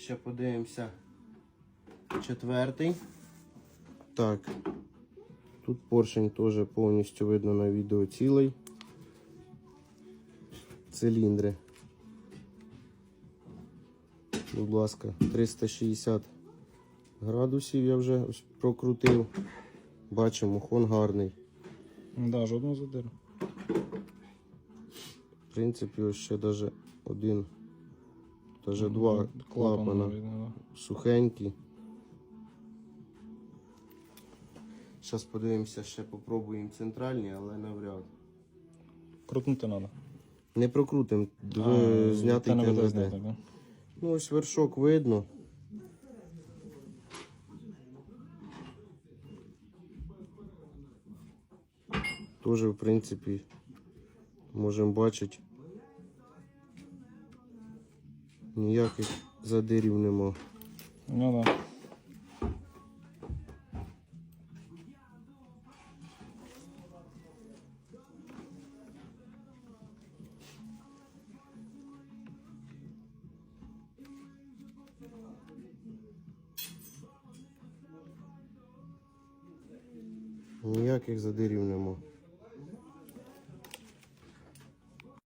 Ще подивимося. Четвертий. Так. Тут поршень теж повністю видно на відео цілий. Циліндри. Будь ласка, 360 градусів я вже ось прокрутив. Бачимо, хон гарний. Да, жодного задиру. В принципі, ось ще даже один, даже два клапана сухенькі. Зараз подивимося, ще попробуємо центральні, але навряд. Крутнути треба. Не прокрутимо, дв... знятий ТНВД. да? Ну, ось вершок видно. Тоже, в принципі, можемо бачити. Ніяких задирів нема. Ну да. Ніяких задирів нема.